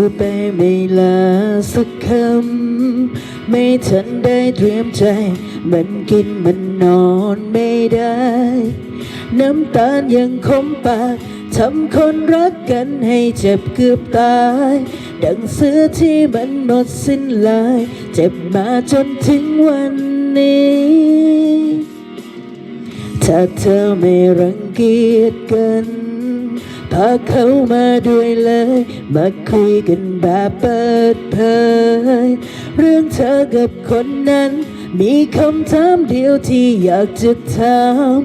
อไปไม่ลาสักคำ ไม่ทันได้เตรียมใจ มันกินมันนอนไม่ได้ น้ำตาลยังคมปากทำคนรักกันให้เจ็บเกือบตาย ดังเสื้อที่มันหมดสิ้นลาย เจ็บมาจนถึงวันนี้ ถ้าเธอไม่รังเกียจกัน พาเขามาด้วยเลย มาคุยกันแบบเปิดเผย เรื่องเธอกับคนนั้น มีคำถามเดียวที่อยากจะถาม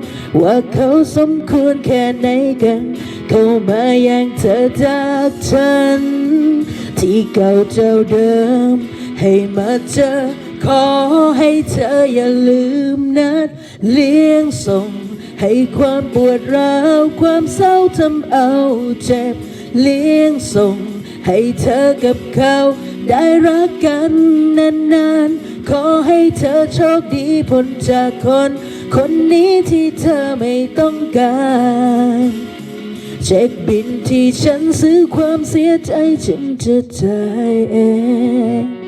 ว่าเขาสมควรแค่ไหนกัน เข้ามาแย่งเธอจากฉัน ที่เก่าเจ้าเดิม ให้มาเจอขอให้เธออย่าลืมนัดเลี้ยงส่ง ให้ความปวดร้าว ความเศร้าทำเอาเจ็บ เลี้ยงส่ง ให้เธอกับเขา ได้รักกันนานๆ ขอให้เธอโชคดีพ้นจากคน คนนี้ที่เธอไม่ต้องการเช็คบินที่ฉันซื้อความเสียใจฉันจะจ่ายเอง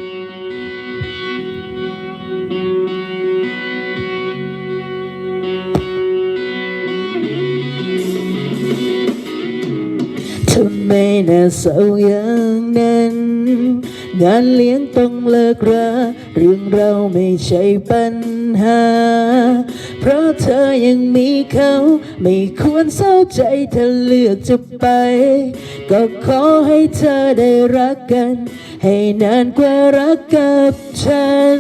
น่าเศร้าอย่างนั้น งานเลี้ยงต้องเลิกราเรื่องเราไม่ใช่ปัญหา เพราะเธอยังมีเขา ไม่ควรเศร้าใจถ้าเลือกจะไป ก็ขอให้เธอได้รักกัน ให้นานกว่ารักกับฉัน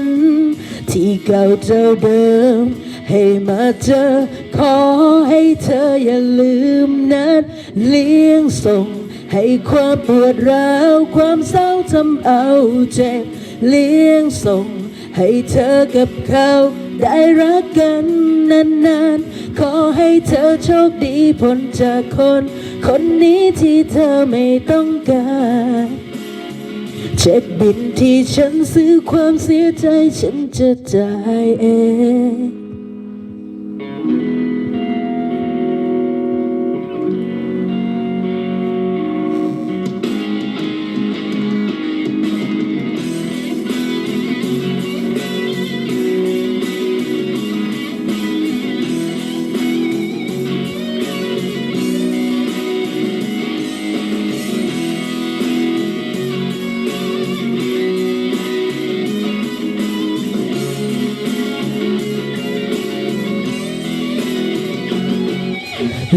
ที่เก่าเจ้าเดิมให้มาเจอขอให้เธออย่าลืมนัดเลี้ยงส่ง ให้ความปวดร้าว ความเศร้าทำเอาเจ็บเลี้ยงส่ง ให้เธอกับเขาได้รักกันนานๆ ขอให้เธอโชคดีพ้นจากคน คนนี้ที่เธอไม่ต้องการเช็คบินที่ฉันซื้อความเสียใจฉันจะจ่ายเอง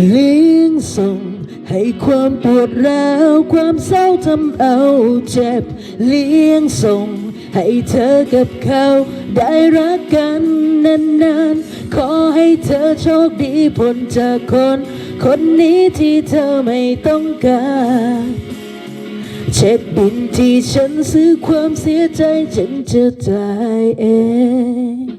เลี้ยงส่งให้ความปวดร้าวความเศร้าทำเอาเจ็บ เลี้ยงส่งให้เธอกับเขาได้รักกันนานๆ ขอให้เธอโชคดีพ้นจากคน คนนี้ที่เธอไม่ต้องการเช็คบินที่ฉันซื้อความเสียใจฉันจะจ่ายเอง